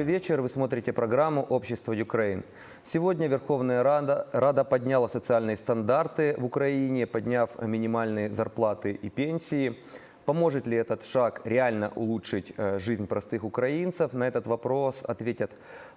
Добрый вечер. Вы смотрите программу «Общество Украин». Сегодня Верховная Рада, Рада подняла социальные стандарты в Украине, подняв минимальные зарплаты и пенсии. Поможет ли этот шаг реально улучшить э, жизнь простых украинцев? На этот вопрос ответят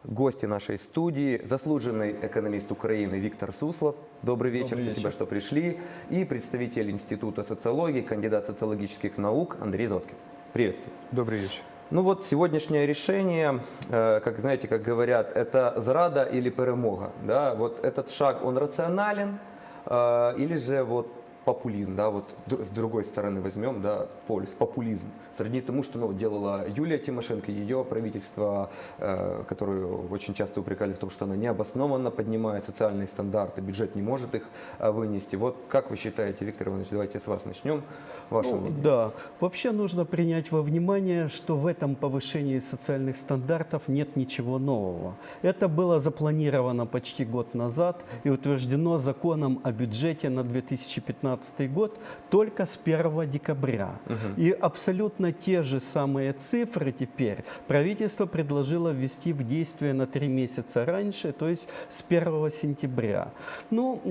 гости нашей студии. Заслуженный экономист Украины Виктор Суслов. Добрый вечер, Добрый спасибо, вечер. что пришли. И представитель Института социологии, кандидат социологических наук Андрей Зоткин. Приветствую. Добрый вечер. Ну вот сегодняшнее решение, э, как знаете, как говорят, это зрада или перемога. Да? Вот этот шаг, он рационален э, или же вот популизм, да, вот с другой стороны возьмем, да, полюс, популизм. Сродни тому, что ну, делала Юлия Тимошенко, ее правительство, э, которую очень часто упрекали в том, что она необоснованно поднимает социальные стандарты, бюджет не может их э, вынести. Вот как вы считаете, Виктор Иванович, давайте с вас начнем. Ваше Ну, мнение. да, вообще нужно принять во внимание, что в этом повышении социальных стандартов нет ничего нового. Это было запланировано почти год назад и утверждено законом о бюджете на 2015 год только с 1 декабря. И абсолютно те же самые цифры теперь правительство предложило ввести в действие на три месяца раньше, то есть с 1 сентября. Ну,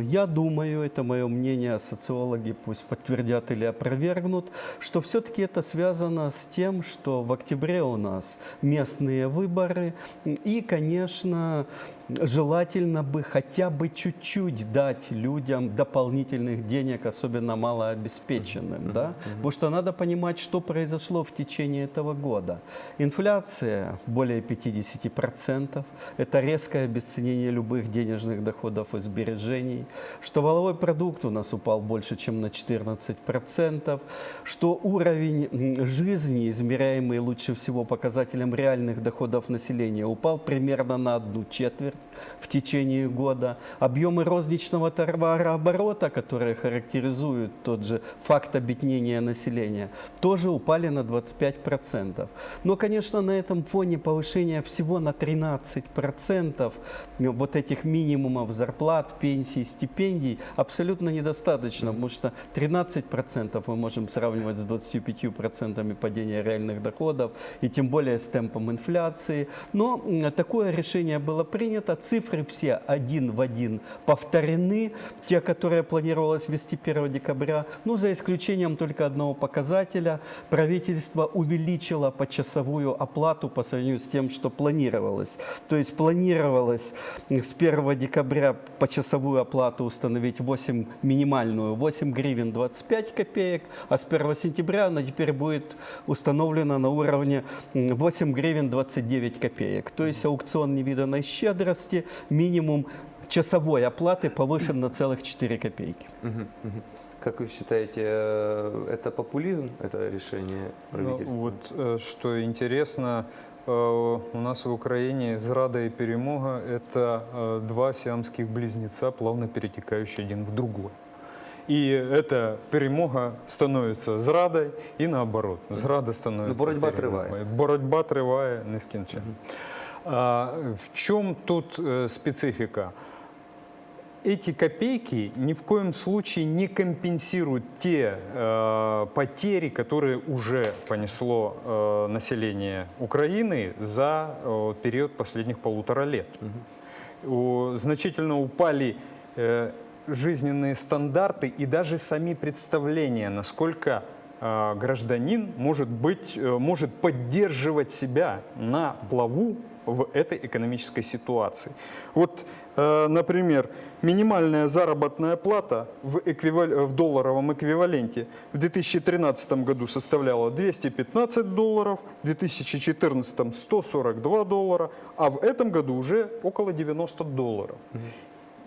я думаю, это мое мнение, а социологи пусть подтвердят или опровергнут, что все-таки это связано с тем, что в октябре у нас местные выборы, и, конечно, желательно бы хотя бы чуть-чуть дать людям дополнительных денег, особенно малообеспеченным, да? Потому что надо понимать, что произошло в течение этого года. Инфляция более 50%, это резкое обесценение любых денежных доходов и сбережений, что валовой продукт у нас упал больше, чем на 14%, что уровень жизни, измеряемый лучше всего показателем реальных доходов населения, упал примерно на одну четверть в течение года. Объемы розничного товарооборота, которые характеризуют тот же факт обеднения населения, тоже упали на 25%. Но, конечно, на этом фоне повышения всего на 13% вот этих минимумов зарплат, пенсий, стипендий абсолютно недостаточно, потому что 13% мы можем сравнивать с 25% падения реальных доходов и тем более с темпом инфляции. Но такое решение было принято, цифры все один в один повторены, те, которые планировалось ввести 1 декабря, ну, за исключением только одного показателя. Правительство увеличило почасовую оплату по сравнению с тем, что планировалось. То есть планировалось с 1 декабря почасовую оплату установить 8, минимальную 8 гривен 25 копеек, а с 1 сентября она теперь будет установлена на уровне м, 8 гривен 29 копеек. То есть аукцион невиданной щедрости, минимум часовой оплаты повышен на целых 4 копейки. Мгм, мгм. Как вы считаете, э, это популизм, это решение Ну, правительства? вот э, что интересно, э, у нас в Украине зрада и перемога – это э, два сиамских близнеца, плавно перетекающие один в другой. И эта перемога становится зрадой і наоборот. Зрада становится Ну, боротьба перемогою. триває. Боротьба триває нескінченно. А, в чем тут э, специфика? Эти копейки ни в коем случае не компенсируют те э, потери, которые уже понесло э, население Украины за э, период последних полутора лет. У- значительно упали э, жизненные стандарты и даже сами представления, насколько гражданин может быть, э, может поддерживать себя на плаву в этой экономической ситуации. Вот, э, например, минимальная заработная плата в, эквивал- в долларовом эквиваленте в 2013 году составляла 215 долларов, в 2014 142 доллара, а в этом году уже около 90 долларов.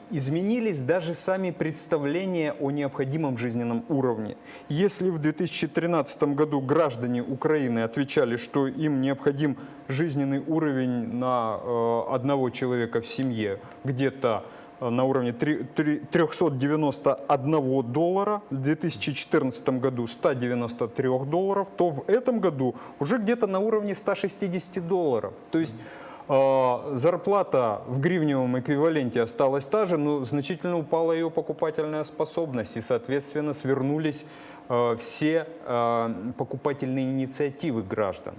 Изменились даже сами представления о необходимом жизненном уровне. Если в 2013 году граждане Украины отвечали, что им необходим жизненный уровень на э, одного человека в семье где-то э, на уровне три- три- 391 доллара, в 2014 году 193 долларов, то в этом году уже где-то на уровне 160 долларов. То есть зарплата в гривневом эквиваленте осталась та же, но значительно упала ее покупательная способность, и, соответственно, свернулись э, все э, покупательные инициативы граждан.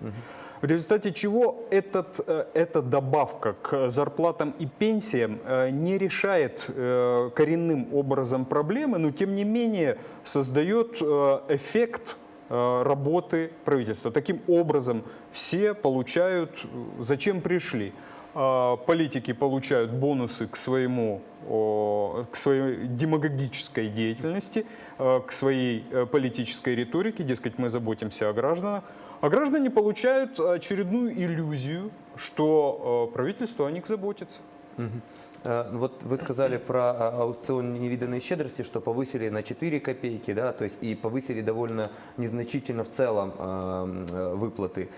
в результате чего этот, э, эта добавка к зарплатам и пенсиям не решает коренным образом проблемы, но тем не менее создает эффект работы правительства. Таким образом, все получают, э, зачем пришли. А, Политики получают бонусы к своему, к своей демагогической деятельности, э, к своей э, политической риторике, дескать, мы заботимся о гражданах, а граждане получают очередную иллюзию, что э, правительство о них заботится. Мгм. Э, Вот вы сказали про а, аукцион невиданной щедрости, что повысили на 4 копейки, да, то есть и повысили довольно незначительно в целом э, э, выплаты.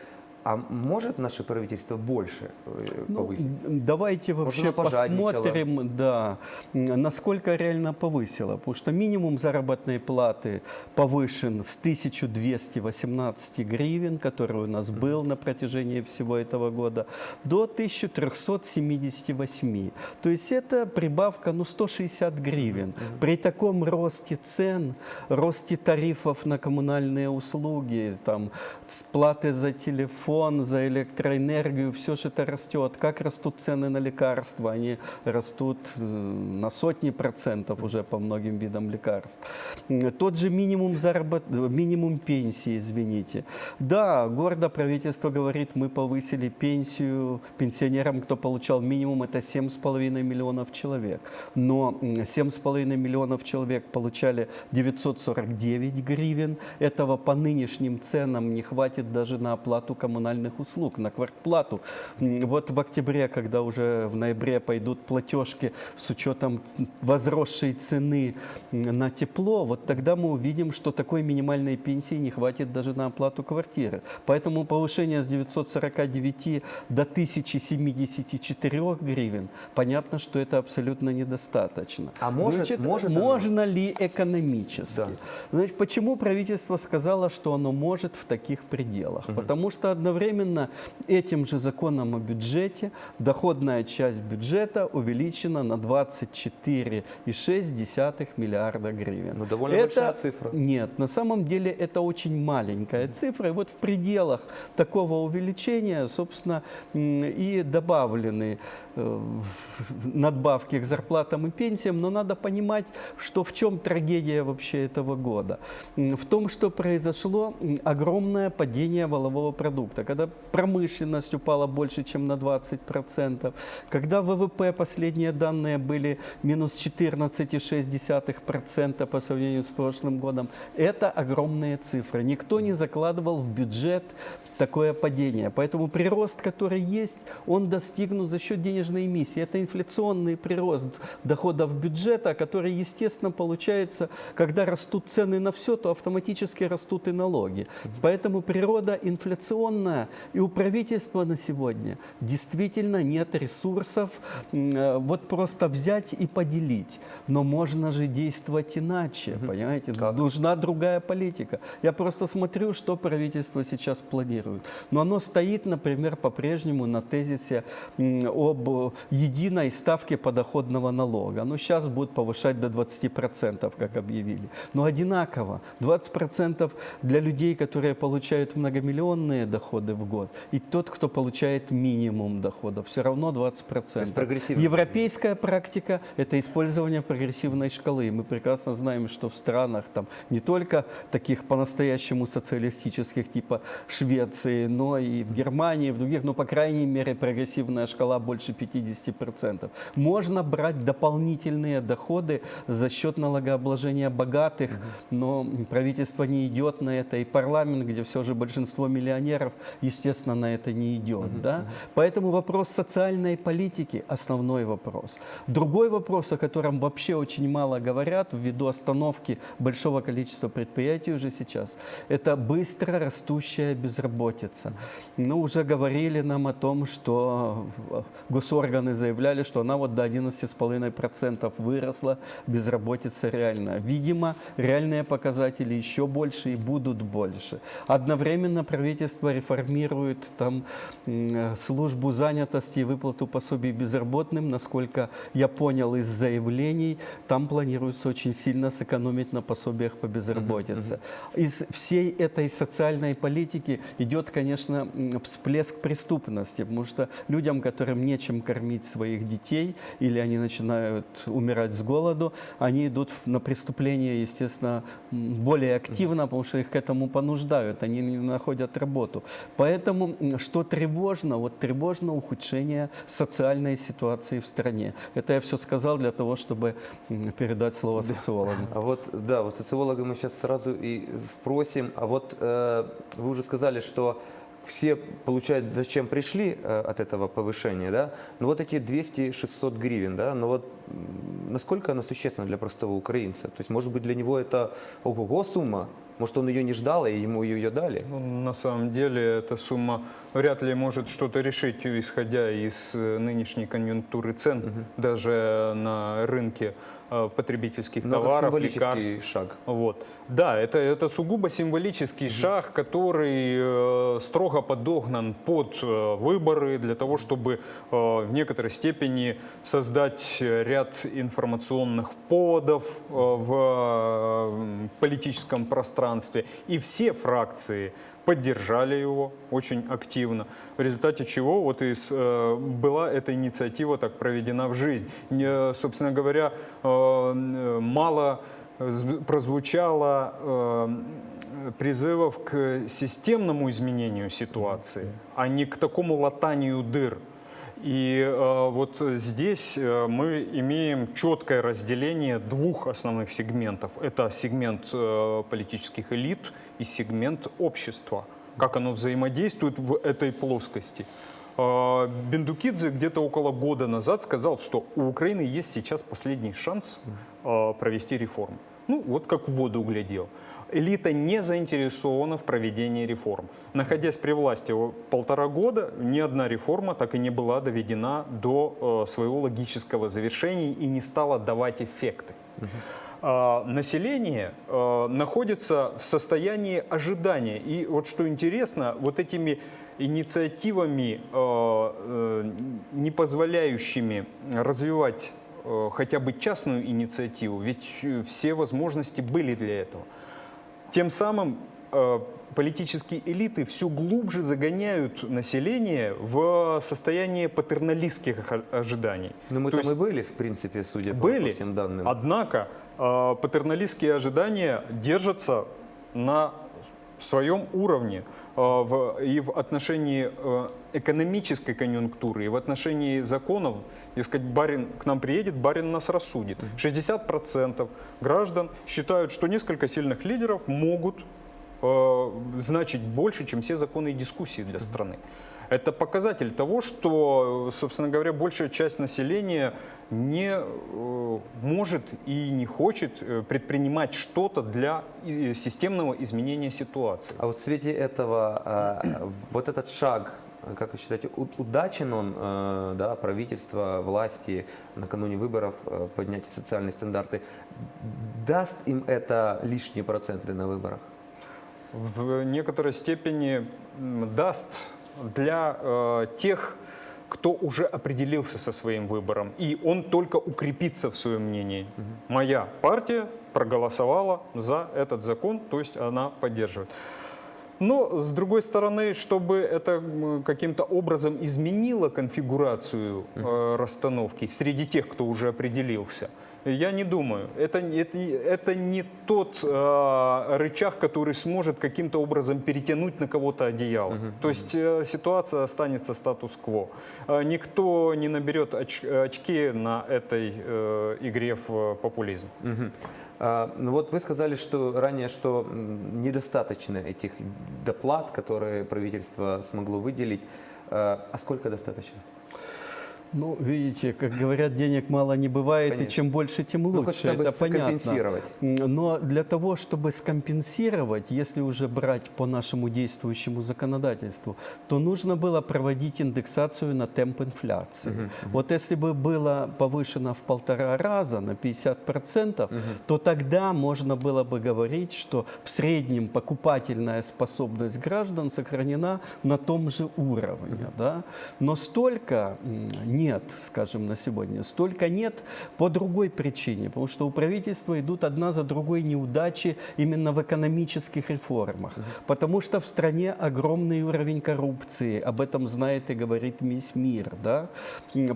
А может наше правительство больше э, Ну, повысить? м, давайте вообще посмотрим, да, насколько реально повысило. Потому что минимум заработной платы повышен с 1218 гривен, который у нас был на протяжении всего этого года, до 1378. То есть это прибавка, ну, 160 гривен. При таком росте цен, росте тарифов на коммунальные услуги, там, платы за телефон, за электроэнергию, все же это растет. Как растут цены на лекарства? Они растут э, на сотни процентов уже по многим видам лекарств. Тот же минимум, заработ... минимум пенсии, извините. Да, гордо правительство говорит, мы повысили пенсию пенсионерам, кто получал минимум, это 7,5 миллионов человек. Но м, 7,5 миллионов человек получали 949 гривен. Этого по нынешним ценам не хватит даже на оплату коммунальных услуг, на квартплату. Вот в октябре, когда уже в ноябре пойдут платежки с учетом возросшей цены на тепло, вот тогда мы увидим, что такой минимальной пенсии не хватит даже на оплату квартиры. Поэтому повышение с 949 до 1074 гривен, понятно, что это абсолютно недостаточно. А может- может оно? можно ли экономически? Да. Значит, почему правительство сказало, что оно может в таких пределах? Потому что одновременно этим же законом о бюджете доходная часть бюджета увеличена на 24,6 миллиарда гривен. Ну, довольно большая цифра. Нет, на самом деле это очень маленькая цифра. И вот в пределах такого увеличения, собственно, и добавлены э, надбавки к зарплатам и пенсиям. Но надо понимать, что в чем трагедия вообще этого года. В том, что произошло огромное падение валового продукта. Когда промышленность упала больше, чем на 20%, когда ВВП, последние данные были минус 14,6% по сравнению с прошлым годом. Это огромные цифры. Никто не закладывал в бюджет такое падение. Поэтому прирост, который есть, он достигнут за счет денежной эмиссии. Это инфляционный прирост доходов бюджета, который, естественно, получается, когда растут цены на все, то автоматически растут и налоги. Поэтому природа инфляционная, и у правительства на сегодня действительно нет ресурсов э, вот просто взять и поделить. Но можно же действовать иначе, понимаете? Как? Нужна другая политика. Я просто смотрю, что правительство сейчас планирует. Но оно стоит, например, по-прежнему на тезисе об единой ставке подоходного налога. Оно сейчас будет повышать до 20%, как объявили. Но одинаково. 20% для людей, которые получают многомиллионные доходы в год, и тот, кто получает минимум доходов, все равно 20%. прогрессивно. Европейская практика – это использование прогрессивной шкалы. И Мы прекрасно знаем, что в странах там не только таких по-настоящему социалистических, типа Швеции, но и в Германии, и в других, ну, по крайней мере, прогрессивная шкала больше 50%. Можно брать дополнительные доходы за счет налогообложения богатых, но правительство не идет на это, и парламент, где все же большинство миллионеров, естественно, на это не идет. Да? Поэтому вопрос социальной политики – основной вопрос. Другой вопрос, о котором вообще очень мало говорят ввиду остановки большого количества предприятий уже сейчас, это быстро растущая безработица. Ну, уже говорили нам о том, что госорганы заявляли, что она вот до 11,5% выросла, безработица реальная. Видимо, реальные показатели еще больше и будут больше. Одновременно правительство реформирует реформирует там э, службу занятости и выплату пособий безработным. Насколько я понял из заявлений, там планируется очень сильно сэкономить на пособиях по безработице. Из всей этой социальной политики идет, конечно, всплеск преступности, потому что людям, которым нечем кормить своих детей, или они начинают умирать с голоду, они идут на преступления, естественно, более активно, потому что их к этому понуждают, они не находят работу. Поэтому, что тревожно, вот тревожно ухудшение социальной ситуации в стране. Это я все сказал для того, чтобы передать слово социологам. А вот, да, вот социолога мы сейчас сразу и спросим. А вот э, вы уже сказали, что все получают, зачем пришли э, от этого повышения, да? Но вот эти 200-600 гривен, да, но вот м, насколько она существенна для простого украинца? То есть, может быть, для него это ого-го сумма? Может, он ее не ждал, и ему ее дали? Ну, на самом деле эта сумма вряд ли может что-то решить, исходя из э, нынешней конъюнктуры цен, даже на рынке э, потребительских Но как товаров, лекарств. шаг. Вот. Да, это, это сугубо символический шаг, который э, строго подогнан под э, выборы для того, чтобы э, в некоторой степени создать э, ряд информационных поводов э, в э, политическом пространстве. И все фракции поддержали его очень активно, в результате чего вот и с- э, была эта инициатива так проведена в жизнь. Не, собственно говоря, э, м, мало прозвучало э, призывов к системному изменению ситуации, а не к такому латанию дыр. И э, вот здесь э, мы имеем четкое разделение двух основных сегментов. Это сегмент политических элит и сегмент общества. Как оно взаимодействует в этой плоскости. Э, Бендукидзе где-то около года назад сказал, что у Украины есть сейчас последний шанс провести реформу. Ну, вот как в воду углядел. Элита не заинтересована в проведении реформ. Находясь при власти полтора года, ни одна реформа так и не была доведена до э, своего логического завершения и не стала давать эффекты. А, население э, находится в состоянии ожидания. И вот что интересно, вот этими инициативами, э, не позволяющими развивать хотя бы частную инициативу, ведь э, все возможности были для этого. Тем самым э, политические элиты все глубже загоняют население в состояние патерналистских ожи- ожиданий. Ну, мы То там есть и были, в принципе, судя по- были, по всем данным. однако э, патерналистские ожидания держатся на своем уровне э, в- и в отношении э, экономической конъюнктуры, и в отношении законов. Дескать, барин к нам приедет, барин нас рассудит. 60% граждан считают, что несколько сильных лидеров могут э, значить больше, чем все законы и дискуссии для страны. Это показатель того, что, э, собственно говоря, большая часть населения не э, может и не хочет э, предпринимать что-то для системного изменения ситуации. А вот в свете этого, а, вот этот шаг, как вы считаете, удачен он, э, да, правительство, власти накануне выборов э, поднятие социальные стандарты, даст им это лишние проценты на выборах? в некоторой степени даст для э, тех, кто уже определился со своим выбором, и он только укрепится в своем мнении. Моя партия проголосовала за этот закон, то есть она поддерживает. Но, с другой стороны, чтобы это каким-то образом изменило конфигурацию э, расстановки среди тех, кто уже определился, я не думаю. Это, не- это, это не тот э, рычаг, который сможет каким-то образом перетянуть на кого-то одеяло. То есть э, ситуация останется статус-кво. Э, никто не наберет оч- очки на этой э, игре в э, популизм. Мгм. А, Ну вот вы сказали, что ранее, что недостаточно этих доплат, которые правительство смогло выделить. А а сколько достаточно? Ну, видите, как говорят, денег мало не бывает, Конечно. и чем больше, тем Ну, лучше. хоть чтобы это понятно. Но для того, чтобы скомпенсировать, если уже брать по нашему действующему законодательству, то нужно было проводить индексацию на темп инфляции. Вот если бы было повышено в полтора раза на 50%, то тогда можно было бы говорить, что в среднем покупательная способность граждан сохранена на том же уровне. Да? Но столько м, нет, скажем, на сегодня. Столько нет по другой причине, потому что у правительства идут одна за другой неудачи именно в экономических реформах. Потому что в стране огромный уровень коррупции, об этом знает и говорит весь мир. Да?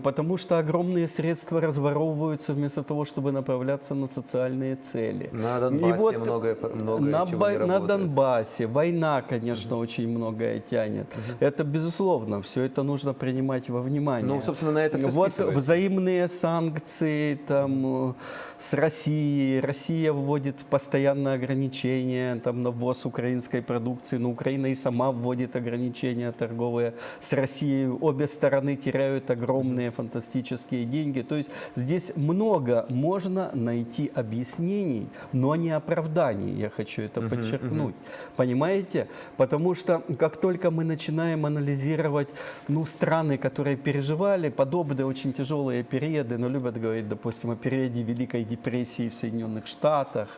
Потому что огромные средства разворовываются вместо того, чтобы направляться на социальные цели. На И Донбассе вот многое, многое на, чего не на. Донбассе война, конечно, очень многое тянет. Это безусловно, все это нужно принимать во внимание. Ну, собственно, на это всё Вот списывается. взаимные санкции там э, с Россией. Россия вводит постоянные ограничения там на ввоз украинской продукции, но Украина и сама вводит ограничения торговые с Россией. Обе стороны теряют огромные фантастические деньги. То есть здесь много можно найти объяснений, но не оправданий. Я хочу это подчеркнуть. Понимаете? Потому что как только мы начинаем анализировать ну, страны, которые переживали подобные очень тяжелые периоды, но любят говорить, допустим, о периоде Великой депрессии в Соединенных Штатах,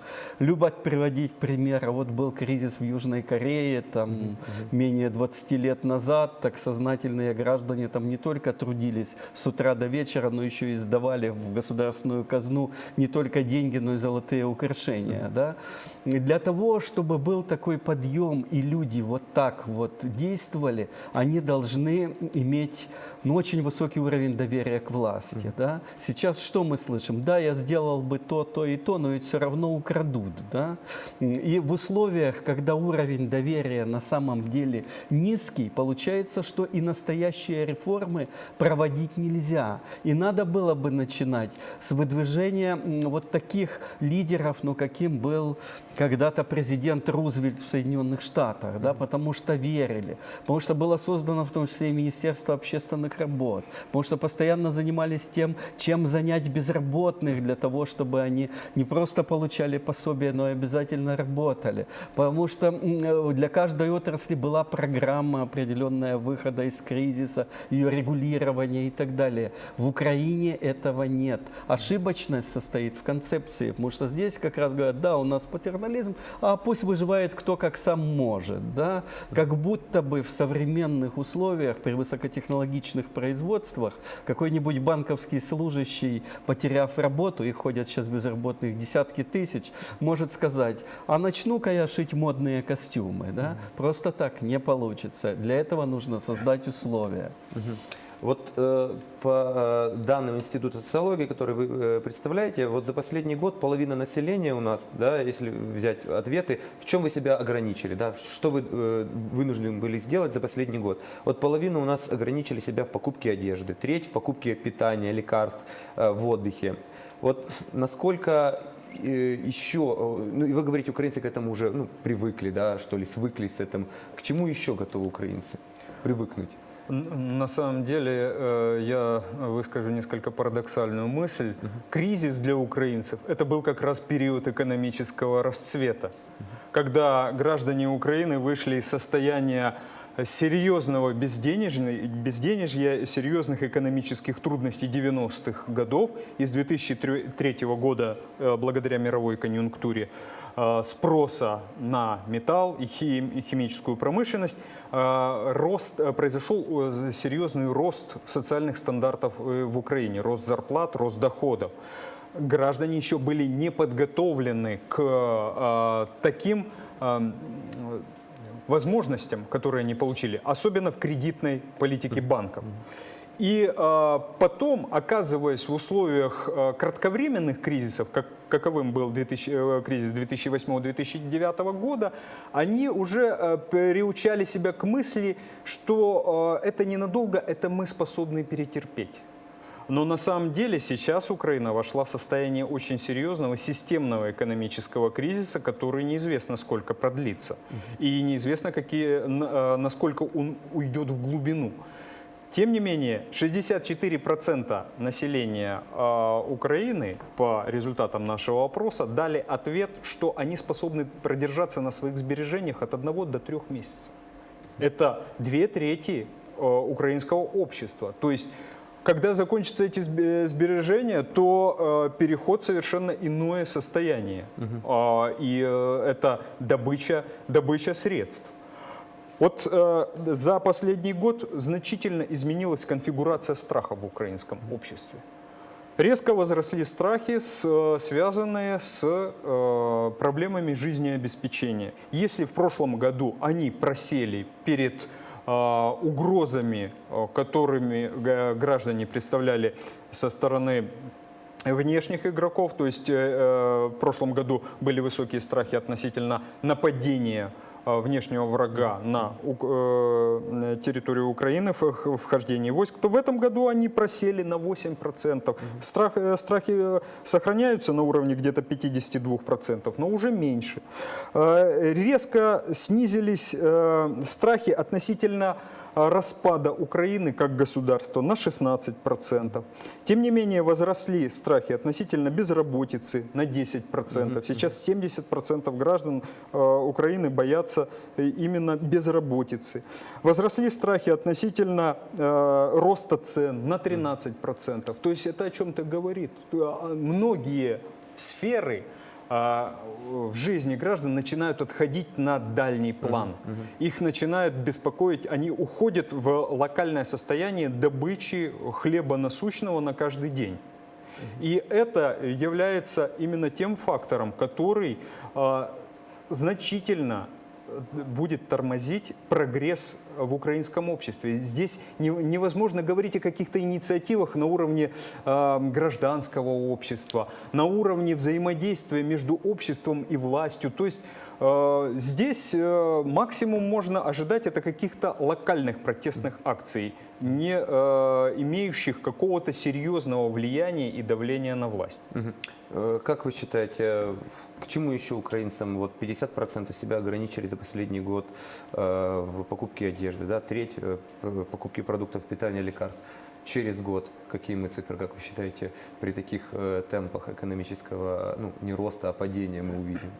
любят приводить пример, а вот был кризис в Южной Корее, там менее 20 лет назад, так сознательные граждане там не только трудились с утра до вечера, но еще и сдавали в государственную казну не только деньги, но и золотые украшения. Да? И для того, чтобы был такой подъем, и люди вот так вот действовали, они должны иметь ну, очень высокий уровень доверия к власти. Да? Сейчас что мы слышим? Да, я сделал бы то, то и то, но ведь все равно украдут. Да? И в условиях, когда уровень доверия на самом деле низкий, получается, что и настоящие реформы проводить нельзя. И надо было бы начинать с выдвижения вот таких лидеров, ну, каким был когда-то президент Рузвельт в Соединенных Штатах, да, потому что верили, потому что было создано в том числе и Министерство общественных работ, потому что постоянно занимались тем, чем занять безработных для того, чтобы они не просто получали пособие, но и обязательно работали, потому что э, для каждой отрасли была программа определенная выхода из кризиса, ее регулирования и так далее. В Украине этого нет. Ошибочность состоит в концепции, потому что здесь как раз говорят, да, у нас патернализм, а пусть выживает кто как сам может, да, как будто бы в современных условиях при высокотехнологичных производствах какой-нибудь банковский служащий, потеряв работу, их ходят сейчас безработных десятки тысяч, может сказать, а начну-ка я шить модные костюмы, да, просто так не получится. Для этого нужно создать условия. Вот э, по э, данным Института социологии, который вы э, представляете, вот за последний год половина населения у нас, да, если взять ответы, в чем вы себя ограничили, да, что вы вынуждены были сделать за последний год? Вот половина у нас ограничили себя в покупке одежды, треть в покупке питания, лекарств, в отдыхе. Вот насколько еще, ну и вы говорите, украинцы к этому уже ну, привыкли, да, что ли, свыклись с этим. К чему еще готовы украинцы привыкнуть? На самом деле, э, я выскажу несколько парадоксальную мысль. Кризис для украинцев – это был как раз период экономического расцвета, когда граждане Украины вышли из состояния серьезного безденежной- безденежья, серьезных экономических трудностей 90-х годов. Из 2003 года, э, благодаря мировой конъюнктуре, спроса на металл и хим- и химическую промышленность, э, рост, э, произошел э, серьезный рост социальных стандартов э, в Украине, рост зарплат, рост доходов. Граждане еще были не подготовлены к э, таким э, возможностям, которые они получили, особенно в кредитной политике банков. И э, потом, оказываясь в условиях э, кратковременных кризисов, как, каковым был 2000, э, кризис 2008-2009 года, они уже э, приучали себя к мысли, что э, это ненадолго, это мы способны перетерпеть. Но на самом деле сейчас Украина вошла в состояние очень серьезного системного экономического кризиса, который неизвестно сколько продлится. И неизвестно, какие, э, насколько он уйдет в глубину. Тем не менее, 64% населения э, Украины по результатам нашего опроса дали ответ, что они способны продержаться на своих сбережениях от 1 до 3 месяцев. Это две трети э, украинского общества. То есть, когда закончатся эти сбе- сбережения, то э, переход совершенно иное состояние. А, и э, это добыча, добыча средств. Вот э, за последний год значительно изменилась конфигурация страха в украинском обществе. Резко возросли страхи, с, э, связанные с э, проблемами жизнеобеспечения. Если в прошлом году они просели перед э, угрозами, э, которыми граждане представляли со стороны внешних игроков, то есть э, э, в прошлом году были высокие страхи относительно нападения внешнего врага на э, территорию Украины, в вхождении войск, то в этом году они просели на 8%. Страх, э, страхи э, сохраняются на уровне где-то 52%, но уже меньше. Э, Резко снизились э, страхи относительно э, распада Украины как государства на 16%. Тем не менее, возросли страхи относительно безработицы на 10%. Сейчас 70% граждан э, Украины боятся э, именно безработицы. Возросли страхи относительно э, роста цен на 13%. То есть это о чем-то говорит. Многие сферы а, в жизни граждан начинают отходить на дальний план. Их начинают беспокоить, они уходят в локальное состояние добычи хлеба насущного на каждый день. И это является именно тем фактором, который а, значительно будет тормозить прогресс в украинском обществе. Здесь не- невозможно говорить о каких-то инициативах на уровне э, гражданского общества, на уровне взаимодействия между обществом и властью. То есть э, здесь э, максимум можно ожидать это каких-то локальных протестных акций, не э, имеющих какого-то серьезного влияния и давления на власть. Э, Как вы считаете, к чему еще украинцам вот 50% себя ограничили за последний год э, в покупке одежды, да, треть э, в покупке продуктов питания, лекарств? Через год какие мы цифры, как вы считаете, при таких э, темпах экономического, ну, не роста, а падения мы увидим?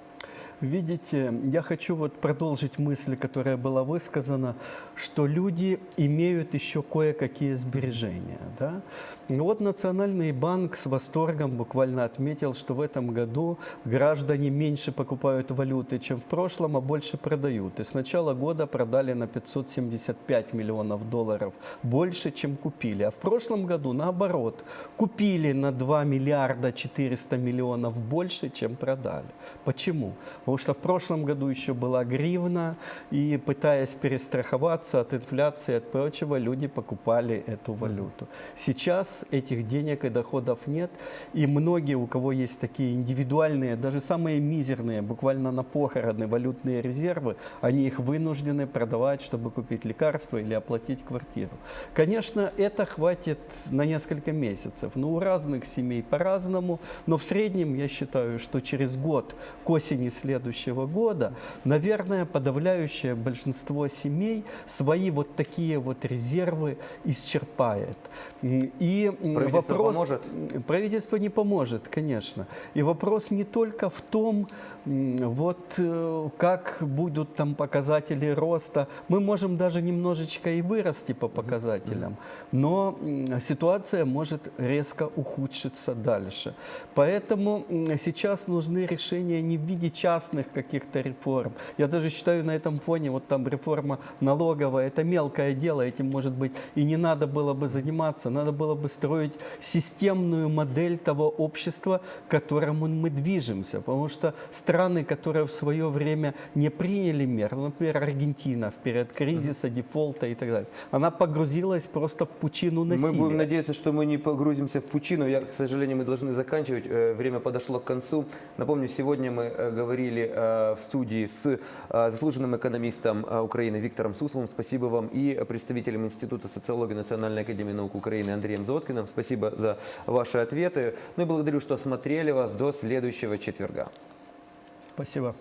Видите, я хочу вот продолжить мысль, которая была высказана, что люди имеют еще кое-какие сбережения. Да? И вот Национальный банк с восторгом буквально отметил, что в этом году граждане меньше покупают валюты, чем в прошлом, а больше продают. И с начала года продали на 575 миллионов долларов больше, чем купили. А в прошлом году, наоборот, купили на 2 миллиарда 400 миллионов больше, чем продали. Почему? Потому что в прошлом году еще была гривна, и пытаясь перестраховаться от инфляции и от прочего, люди покупали эту валюту. Сейчас этих денег и доходов нет, и многие, у кого есть такие индивидуальные, даже самые мизерные, буквально на похороны валютные резервы, они их вынуждены продавать, чтобы купить лекарства или оплатить квартиру. Конечно, это хватит на несколько месяцев, но у разных семей по-разному, но в среднем я считаю, что через год, к осени следующего года, наверное, подавляющее большинство семей свои вот такие вот резервы исчерпает. И Правительство вопрос... поможет? Правительство не поможет, конечно. И вопрос не только в том, вот э, как будут там показатели роста. Мы можем даже немножечко и вырасти по показателям, но ситуация может резко ухудшиться дальше. Поэтому сейчас нужны решения не в виде частных каких-то реформ. Я даже считаю на этом фоне, вот там реформа налоговая, это мелкое дело, этим, может быть, и не надо было бы заниматься. Надо было бы строить системную модель того общества, к которому мы движемся. Потому что страны, которые в свое время не приняли мер, ну, например, Аргентина в период кризиса, дефолта и так далее, она погрузилась просто в пучину насилия. Мы будем надеяться, что мы не погрузимся в пучину. Я, к сожалению, мы должны заканчивать. Э, Время подошло к концу. Напомню, сегодня мы э, говорили э, в студии с заслуженным экономистом Украины Виктором Сусловым. Спасибо вам. И представителем Института социологии Национальной академии наук Украины Андреем Зоткиным. Спасибо за ваши ответы. Ну и благодарю, что смотрели вас. До следующего четверга. Спасибо.